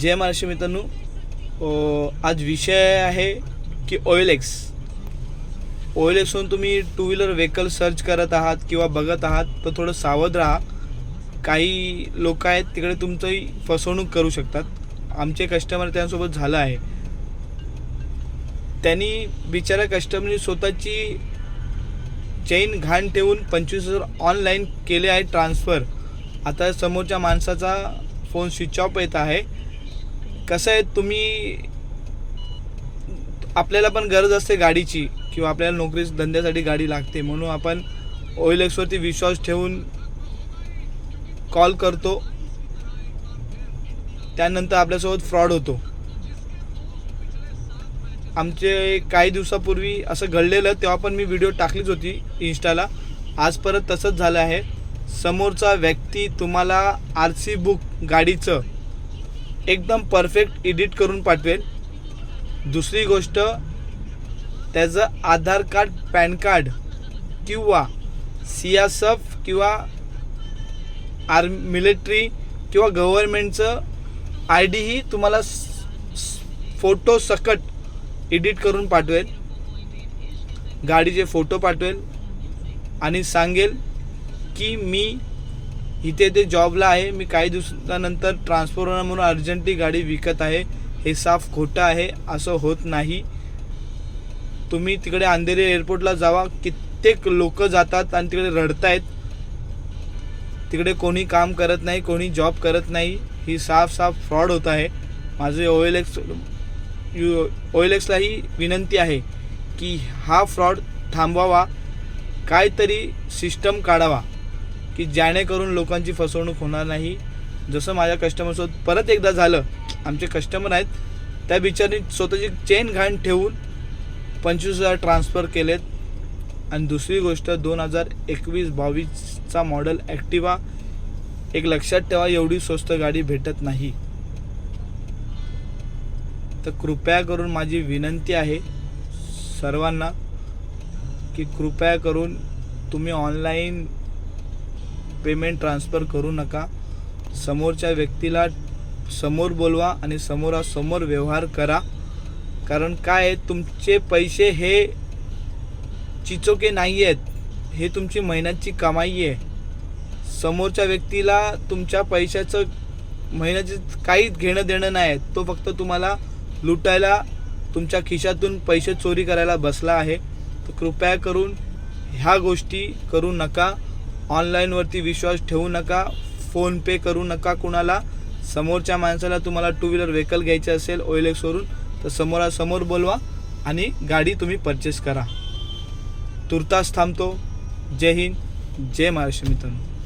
जय महाराष्ट्र मित्रांनो. आज विषय आहे की ऑइल एक्स ऑइल एक्सवरून तुम्ही टू व्हीलर व्हेकल सर्च करत आहात किंवा बघत आहात तर थोडं सावध राहा. काही लोक आहेत तिकडे तुमचंही फसवणूक करू शकतात. आमचे कस्टमर त्यांसोबत झालं आहे. त्यांनी बिचारा कस्टमरनी स्वतःची चेन घाण ठेवून पंचवीस हजार ऑनलाईन केले आहे ट्रान्सफर आता समोरच्या माणसाचा फोन स्विच ऑफ येत आहे. कसं आहे तुम्ही आपल्याला पण गरज असते गाडीची किंवा आपल्याला नोकरी धंद्यासाठी गाडी लागते म्हणून आपण ऑइल एक्सवरती विश्वास ठेवून कॉल करतो. त्यानंतर आपल्यासोबत फ्रॉड होतो. आमचे काही दिवसापूर्वी असं घडलेलं तेव्हा पण मी व्हिडिओ टाकलीच होती इन्स्टाला आज परत तसंच झालं आहे. समोरचा व्यक्ती तुम्हाला आर सी बुक गाडीचं एकदम परफेक्ट एडिट करून पाठवेल. दुसरी गोष्ट त्याचं आधार कार्ड पॅन कार्ड किंवा सी एस एफ किंवा आर्म मिलिटरी किंवा गव्हर्मेंटचं आय डीही तुम्हाला फोटो सकट एडिट करून पाठवेल. गाडीचे फोटो पाठवेल आणि सांगेल की मी इथे ते जॉबला आहे. मी काही दिवसानंतर ट्रान्सफर होणार म्हणून अर्जंटली गाडी विकत आहे. हे साफ खोटं आहे. असं होत नाही. तुम्ही तिकडे अंधेरी एअरपोर्टला जावा. कित्येक लोक जातात आणि तिकडे रडतायत. तिकडे कोणी काम करत नाही कोणी जॉब करत नाही. ही साफ साफ फ्रॉड होत आहे. माझे O L X you O L एक्सलाही विनंती आहे की हा फ्रॉड थांबवावा. काहीतरी सिस्टम काढावा. की जेणेकरून लोकांची फसवणूक होणार नाही. जसं माझ्या कस्टमरसोबत परत एकदा झालं आमचे कस्टमर आहेत त्या बिचारी स्वतःची चेन घाण ठेवून पंचवीस हजार ट्रान्सफर केलेत. आणि दुसरी गोष्ट दोन हजार एकवीस बावीसचा मॉडेल ॲक्टिवा एक लक्षात ठेवा एवढी स्वस्त गाडी भेटत नाही. तर कृपया करून माझी विनंती आहे सर्वांना की कृपया करून तुम्ही ऑनलाईन पेमेंट ट्रान्सफर करू नका. समोरच्या व्यक्तीला समोर बोलवा आणि समोरासमोर व्यवहार करा. कारण काय आहे तुमचे पैसे हे चिचोके नाही आहेत हे तुमची महिन्याची कमाई आहे. समोरच्या व्यक्तीला तुमच्या पैशाचं महिन्याचं काहीच घेणं देणं नाही. आहे तो फक्त तुम्हाला लुटायला तुमच्या खिशातून पैसे चोरी करायला बसला आहे. तर कृपया करून ह्या गोष्टी करू नका. ऑनलाईनवरती विश्वास ठेवू नका फोनपे करू नका कुणाला. समोरच्या माणसाला तुम्हाला टू व्हीलर व्हेकल घ्यायचे असेल ओएलएक्सवरून तर समोरासमोर बोलवा आणि गाडी तुम्ही परचेस करा. तुर्तास थांबतो. जय हिंद. जय महाराष्ट्र मित्रांनो.